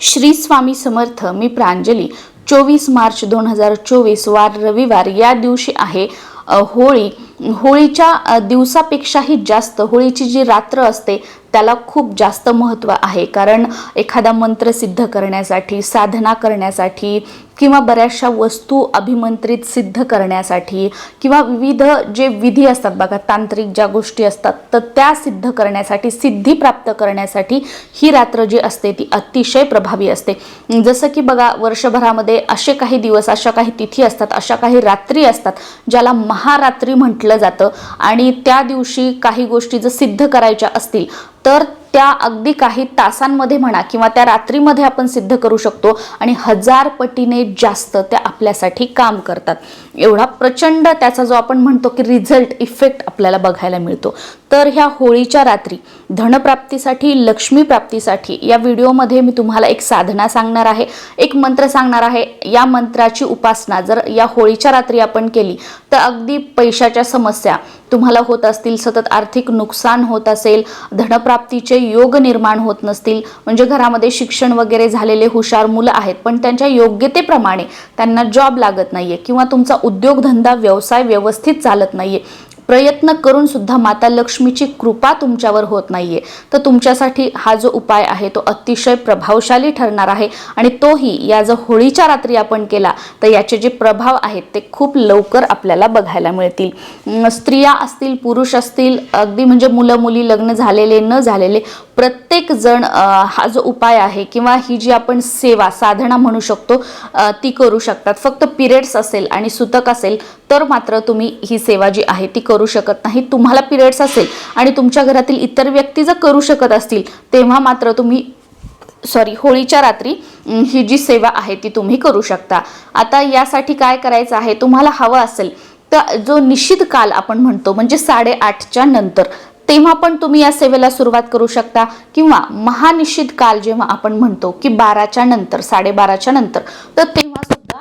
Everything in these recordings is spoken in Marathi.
श्री स्वामी समर्थ मी प्रांजली. चोवीस मार्च दोन हजार चोवीस वार रविवार. या दिवशी आहे होळी. होळीच्या दिवसापेक्षाही जास्त होळीची जी रात्र असते त्याला खूप जास्त महत्त्व आहे. कारण एखादा मंत्र सिद्ध करण्यासाठी साधना करण्यासाठी किंवा बऱ्याचशा वस्तू अभिमंत्रित सिद्ध करण्यासाठी किंवा विविध जे विधी असतात बघा तांत्रिक ज्या गोष्टी असतात तर त्या सिद्ध करण्यासाठी सिद्धी प्राप्त करण्यासाठी ही रात्र जी असते ती अतिशय प्रभावी असते. जसं की बघा वर्षभरामध्ये असे काही दिवस अशा काही तिथी असतात अशा काही रात्री असतात ज्याला महारात्री म्हटलं जातं. आणि त्या दिवशी काही गोष्टी जर सिद्ध करायच्या असतील तर त्या अगदी काही तासांमध्ये म्हणा किंवा त्या रात्रीमध्ये आपण सिद्ध करू शकतो आणि हजार पटीने जास्त त्या आपल्यासाठी काम करतात. एवढा प्रचंड त्याचा जो आपण म्हणतो की रिझल्ट इफेक्ट आपल्याला बघायला मिळतो. तर ह्या होळीच्या रात्री धनप्राप्तीसाठी लक्ष्मी प्राप्तीसाठी या व्हिडिओमध्ये मी तुम्हाला एक साधना सांगणार आहे एक मंत्र सांगणार आहे. या मंत्राची उपासना जर या होळीच्या रात्री आपण केली तर अगदी पैशाच्या समस्या तुम्हाला होत असतील सतत आर्थिक नुकसान होत असेल धनप्राप्तीचे योग निर्माण होत नसतील म्हणजे घरामध्ये शिक्षण वगैरे झालेले हुशार मुलं आहेत पण त्यांच्या योग्यतेप्रमाणे त्यांना जॉब लागत नाहीये किंवा तुमचा उद्योगधंदा व्यवसाय व्यवस्थित चालत नाहीये प्रयत्न करून सुद्धा माता लक्ष्मीची कृपा तुमच्यावर होत नाहीये. तर तुमच्यासाठी हा जो उपाय आहे तो अतिशय प्रभावशाली ठरणार आहे आणि तोही या जर होळीच्या रात्री आपण केला तर याचे जे प्रभाव आहेत ते खूप लवकर आपल्याला बघायला मिळतील. स्त्रिया असतील पुरुष असतील अगदी म्हणजे मुलं मुली लग्न झालेले न झालेले प्रत्येक जण हा जो उपाय आहे किंवा ही जी आपण सेवा साधना म्हणू शकतो ती करू शकतात. फक्त पिरियड्स असेल आणि सुतक असेल तर मात्र तुम्ही ही सेवा जी आहे ती करू शकत नाही. तुम्हाला पिरियड्स असेल आणि तुमच्या घरातील इतर व्यक्ती जर करू शकत असतील तेव्हा मात्र तुम्ही सॉरी होळीच्या रात्री ही जी सेवा आहे ती तुम्ही करू शकता. आता यासाठी काय करायचं आहे? तुम्हाला हवं असेल तर जो निश्चित काल आपण म्हणतो म्हणजे साडेआठच्या नंतर तेव्हा पण तुम्ही या सेवेला सुरुवात करू शकता. किंवा महानिश्चित काल जेव्हा आपण म्हणतो की बाराच्या नंतर साडेबाराच्या नंतर तर तेव्हा सुद्धा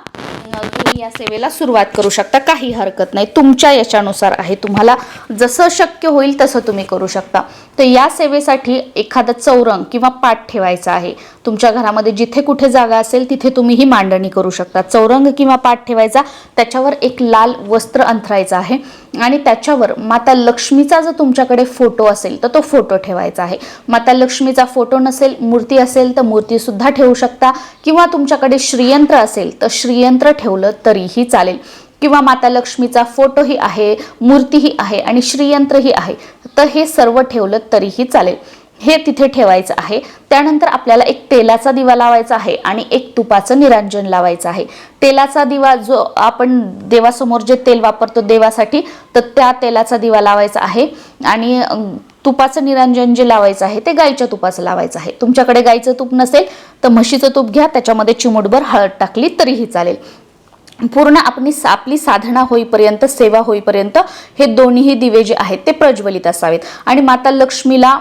तुम्ही या सेवेला सुरुवात करू शकता. काही हरकत नाही. तुमच्या याच्यानुसार आहे. तुम्हाला जसं शक्य होईल तसं तुम्ही करू शकता. तर या सेवेसाठी एखादा चौरंग किंवा पाठ ठेवायचा आहे. तुमच्या घरामध्ये जिथे कुठे जागा असेल तिथे तुम्ही ही मांडणी करू शकता. चौरंग किंवा पाठ ठेवायचा त्याच्यावर एक लाल वस्त्र अंथरायचं आहे. आणि त्याच्यावर माता लक्ष्मीचा जर तुमच्याकडे फोटो असेल तर तो फोटो ठेवायचा आहे. माता लक्ष्मीचा फोटो नसेल मूर्ती असेल तर मूर्तीसुद्धा ठेवू शकता. किंवा तुमच्याकडे श्रीयंत्र असेल तर श्रीयंत्र ठेवलं तरीही चालेल. किंवा माता लक्ष्मीचा फोटोही आहे मूर्तीही आहे आणि श्रीयंत्रही आहे तर हे सर्व ठेवलं तरीही चालेल. हे तिथे ठेवायचं आहे. त्यानंतर आपल्याला एक तेलाचा दिवा लावायचा आहे आणि एक तुपाचं निरांजन लावायचं आहे. तेलाचा दिवा जो आपण देवासमोर जे तेल वापरतो देवासाठी तर त्या तेलाचा दिवा लावायचा आहे. आणि तुपाचं निरांजन जे लावायचं आहे ते गाईच्या तुपाचं लावायचं आहे. तुमच्याकडे गाईचं तूप नसेल तर म्हशीचं तूप घ्या त्याच्यामध्ये चिमूटभर हळद टाकली तरीही चालेल. पूर्ण आपली आपली साधना होईपर्यंत सेवा होईपर्यंत हे दोन्हीही दिवे जे आहेत ते प्रज्वलित असावेत. आणि माता लक्ष्मीला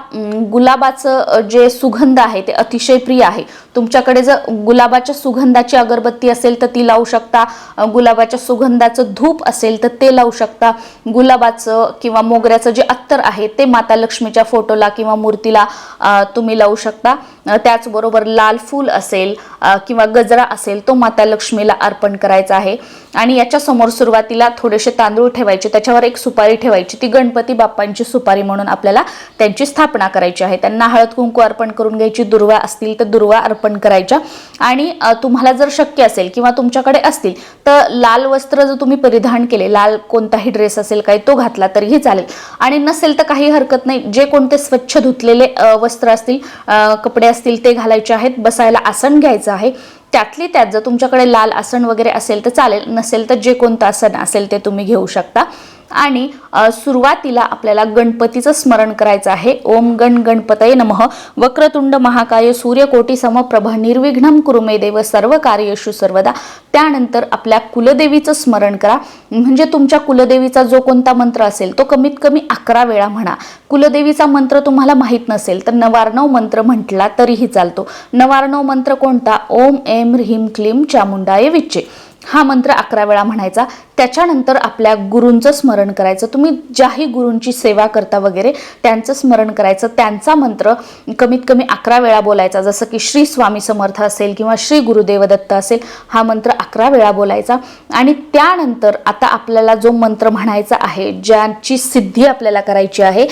गुलाबाचं जे सुगंध आहे ते अतिशय प्रिय आहे. तुमच्याकडे जर गुलाबाच्या सुगंधाची अगरबत्ती असेल तर ती लावू शकता. गुलाबाच्या सुगंधाचं धूप असेल तर ते लावू शकता. गुलाबाचं किंवा मोगऱ्याचं जे अत्तर आहे ते माता लक्ष्मीच्या फोटोला किंवा मूर्तीला तुम्ही लावू शकता. त्याचबरोबर लाल फूल असेल किंवा गजरा असेल तो माता लक्ष्मीला अर्पण करायचा आहे. आणि याच्या समोर सुरुवातीला थोडेसे तांदूळ ठेवायचे त्याच्यावर एक सुपारी ठेवायची. ती गणपती बाप्पांची सुपारी म्हणून आपल्याला त्यांची स्थापना करायची आहे. त्यांना हळद कुंकू अर्पण करून घ्यायची. दुर्वा असतील तर दुर्वा अर्पण करायच्या. आणि तुम्हाला जर शक्य असेल किंवा तुमच्याकडे असतील तर लाल वस्त्र जर तुम्ही परिधान केले लाल कोणताही ड्रेस असेल काही तो घातला तरीही चालेल. आणि नसेल तर काही हरकत नाही. जे कोणते स्वच्छ धुतलेले वस्त्र असतील कपडे असतील ते घालायचे आहेत. बसायला आसन घ्यायचं आहे. त्यातली त्यात जर तुमच्याकडे लाल आसन वगैरे असेल तर चालेल नसेल तर जे कोणतं आसन असेल ते तुम्ही घेऊ शकता. आणि सुरुवातीला आपल्याला गणपतीचं स्मरण करायचं आहे. ओम गण गणपतये नमः. वक्रतुंड महाकाय सूर्यकोटी समप्रभ निर्विघ्नम कुरुमे देव सर्व कार्यशु सर्वदा. त्यानंतर आपल्या कुलदेवीचं स्मरण करा. म्हणजे तुमच्या कुलदेवीचा जो कोणता मंत्र असेल तो कमीत कमी अकरा वेळा म्हणा. कुलदेवीचा मंत्र तुम्हाला माहीत नसेल तर नवार्णव मंत्र म्हटला तरीही चालतो. नवार्णव मंत्र कोणता? ओम एम ह्रीम क्लीम चामुंडाय विच्चे. हा मंत्र अकरा वेळा म्हणायचा. त्याच्यानंतर आपल्या गुरूंचं स्मरण करायचं. तुम्ही ज्याही गुरूंची सेवा करता वगैरे त्यांचं स्मरण करायचं. त्यांचा मंत्र कमीत कमी अकरा वेळा बोलायचा. जसं की श्री स्वामी समर्थ असेल किंवा श्री गुरुदेवदत्त असेल हा मंत्र अकरा वेळा बोलायचा. आणि त्यानंतर आता आपल्याला जो मंत्र म्हणायचा आहे ज्यांची सिद्धी आपल्याला करायची आहे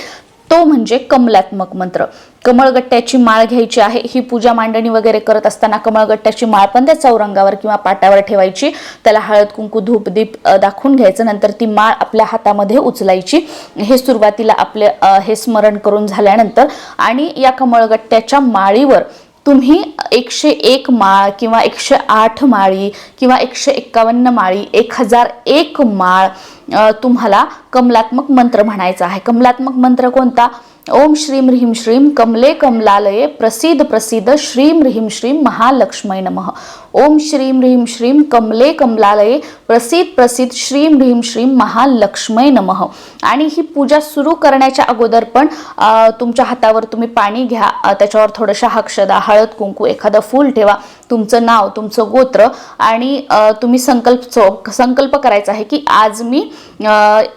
तो म्हणजे कमलात्मक मंत्र. कमळगट्ट्याची माळ घ्यायची आहे ही पूजा मांडणी वगैरे करत असताना कमळगट्ट्याची माळ पण त्या चौरंगावर किंवा पाटावर ठेवायची. त्याला हळद कुंकू धूप दीप दाखवून घ्यायचं. नंतर ती माळ आपल्या हातामध्ये उचलायची. हे सुरुवातीला आपले हे स्मरण करून झाल्यानंतर आणि या कमळगट्ट्याच्या माळीवर तुम्ही एकशे एक माळ किंवा एकशे आठ माळी किंवा एकशे एक्कावन्न माळी एक हजार एक माळ तुम्हाला कमलात्मक मंत्र म्हणायचा आहे. कमलात्मक मंत्र कोणता? ओम श्रीम ह्रीम श्रीम कमले कमलालये प्रसिद्ध प्रसिद्ध श्रीम ह्रीम श्रीम महालक्ष्मय नमः। ओम श्रीम ह्रीम श्रीम कमले कमलालये प्रसिद्ध प्रसिद्ध श्रीम ह्रीम श्रीम महालक्ष्मय नमः। आणि ही पूजा सुरू करण्याच्या अगोदर पण तुमच्या हातावर तुम्ही पाणी घ्या त्याच्यावर थोडंशा हाक्षदा हळद कुंकू एखादं फूल ठेवा तुमचं नाव तुमचं गोत्र आणि तुम्ही संकल्प संकल्प करायचा आहे की आज मी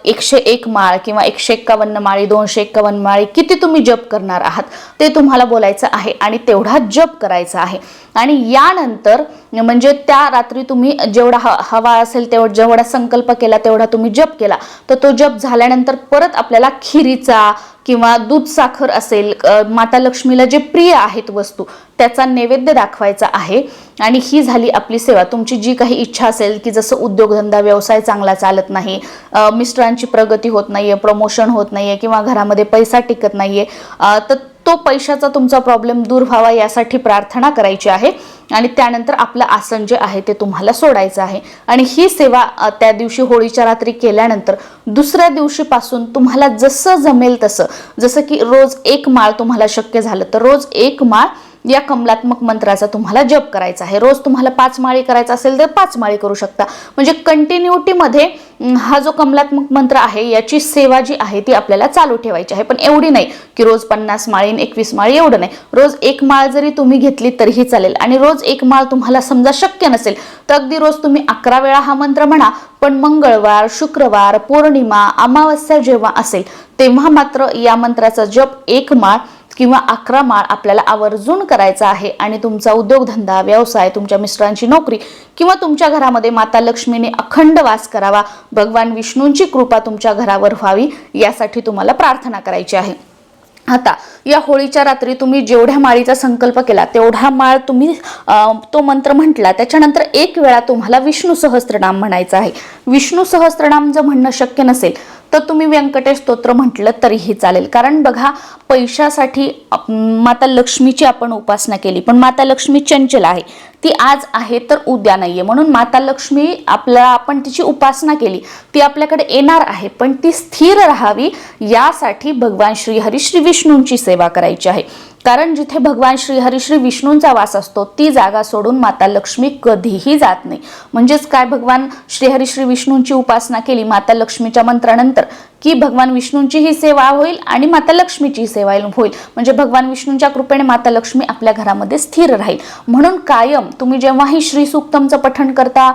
एकशे एक माळ किंवा एकशे एक्कावन्न माळी दोनशे एक्कावन्न माळी किती तुम्ही जप करणार आहात? ते तुम्हाला बोलायचं आहे आणि तेवढा जप करायचा आहे. आणि यानंतर म्हणजे त्या रात्री तुम्ही जेवढा ह हवा असेल तेवढा जेवढा संकल्प केला तेवढा तुम्ही जप केला. तर तो जप झाल्यानंतर परत आपल्याला खिरीचा किंवा दूध साखर असेल माता लक्ष्मीला जे प्रिय आहेत वस्तू त्याचा नैवेद्य दाखवायचा आहे. आणि ही झाली आपली सेवा. तुमची जी काही इच्छा असेल की जसं उद्योगधंदा व्यवसाय चांगला चालत नाही मिस्टरांची प्रगती होत नाहीये प्रमोशन होत नाहीये किंवा घरामध्ये पैसा टिकत नाहीये आहे तर तो पैशाचा तुमचा प्रॉब्लेम दूर व्हावा यासाठी प्रार्थना करायची आहे. आणि त्यानंतर आपलं आसन जे आहे ते तुम्हाला सोडायचं आहे. आणि ही सेवा त्या दिवशी होळीच्या रात्री केल्यानंतर दुसऱ्या दिवशीपासून तुम्हाला जसं जमेल तसं जसं की रोज एक माळ तुम्हाला शक्य झालं तर रोज एक माळ या कमलात्मक मंत्राचा तुम्हाला जप करायचा आहे. रोज तुम्हाला पाच माळी करायचा असेल तर पाच माळी करू शकता. म्हणजे कंटिन्युटीमध्ये हा जो कमलात्मक मंत्र आहे याची सेवा जी आहे ती आपल्याला चालू ठेवायची आहे. पण एवढी नाही की रोज पन्नास माळी एकवीस माळी एवढं नाही. रोज एक माळ जरी तुम्ही घेतली तरीही चालेल. आणि रोज एक माळ तुम्हाला समजा शक्य नसेल तर अगदी रोज तुम्ही अकरा वेळा हा मंत्र म्हणा पण मंगळवार शुक्रवार पौर्णिमा अमावस्या जेव्हा असेल तेव्हा मात्र या मंत्राचा जप एक माळ किंवा अकरा माळ आपल्याला आवर्जून करायचा आहे आणि तुमचा उद्योगधंदा व्यवसाय तुमच्या मिस्टरांची नोकरी किंवा तुमच्या घरामध्ये माता लक्ष्मीने अखंड वास करावा भगवान विष्णूंची कृपा तुमच्या घरावर व्हावी यासाठी तुम्हाला प्रार्थना करायची आहे. आता या होळीच्या रात्री तुम्ही जेवढ्या माळीचा संकल्प केला तेवढा माळ तुम्ही अं, तो मंत्र म्हटला त्याच्यानंतर एक वेळा तुम्हाला विष्णू सहस्त्रनाम म्हणायचं आहे. विष्णू सहस्त्रनाम जर म्हणणं शक्य नसेल तर तुम्ही व्यंकटेश स्तोत्र म्हटलं तरीही चालेल. कारण बघा पैशासाठी माता लक्ष्मीची आपण उपासना केली पण माता लक्ष्मी चंचल आहे. ती आज आहे तर उद्या नाहीये. म्हणून माता लक्ष्मी आपल्या आपण तिची उपासना केली ती आपल्याकडे येणार आहे पण ती स्थिर राहावी यासाठी भगवान श्रीहरी श्री विष्णूंची सेवा करायची आहे. कारण जिथे भगवान श्रीहरी श्री विष्णूंचा वास असतो ती जागा सोडून माता लक्ष्मी कधीही जात नाही. म्हणजेच काय भगवान श्रीहरी श्री विष्णूंची उपासना केली माता लक्ष्मीच्या मंत्रानंतर की भगवान विष्णूंची ही सेवा होईल आणि माता लक्ष्मीची सेवा होईल. म्हणजे भगवान विष्णूंच्या कृपेने माता लक्ष्मी आपल्या घरामध्ये स्थिर राहील. म्हणून कायम तुम्ही जेव्हाही श्री सूक्तमचं पठण करता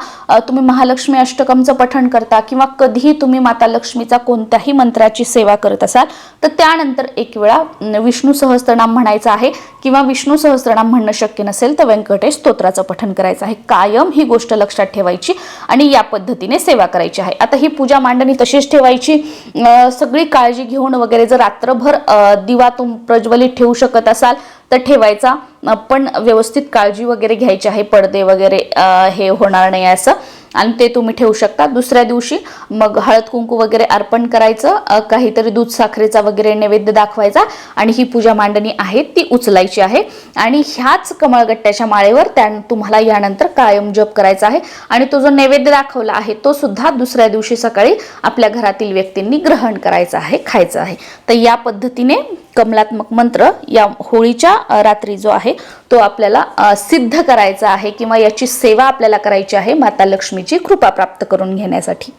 तुम्ही महालक्ष्मी अष्टकमचं पठण करता किंवा कधीही तुम्ही माता लक्ष्मीचा कोणत्याही मंत्राची सेवा करत असाल तर त्यानंतर एक वेळा विष्णू सहस्त्रनाम म्हणायचं आहे किंवा विष्णू सहस्त्रनाम म्हणणं शक्य नसेल तर व्यंकटेश स्तोत्राचं पठण करायचं आहे. कायम ही गोष्ट लक्षात ठेवायची आणि या पद्धतीने सेवा करायची आहे. आता ही पूजा मांडणी तशीच ठेवायची. सगळी काळजी घेऊन वगैरे जर रात्रभर दिवा तुम प्रज्वलित ठेवू शकत असाल तर ठेवायचा. पण व्यवस्थित काळजी वगैरे घ्यायची आहे पडदे वगैरे हे होणार नाही असं. आणि ते तुम्ही ठेवू शकता. दुसऱ्या दिवशी मग हळद कुंकू वगैरे अर्पण करायचं. काहीतरी दूध साखरेचा वगैरे नैवेद्य दाखवायचा. आणि ही पूजा मांडणी आहे ती उचलायची आहे. आणि ह्याच कमळगट्ट्याच्या माळेवर त्या तुम्हाला यानंतर कायम जप करायचा आहे. आणि तो जो नैवेद्य दाखवला आहे तो सुद्धा दुसऱ्या दिवशी सकाळी आपल्या घरातील व्यक्तींनी ग्रहण करायचा आहे खायचं आहे. तर या पद्धतीने कमलात्मक मंत्र या होळीच्या रात्री जो आहे तो आपल्याला सिद्ध करायचा आहे किंवा याची सेवा आपल्याला करायची आहे माता लक्ष्मीची कृपा प्राप्त करून घेण्यासाठी.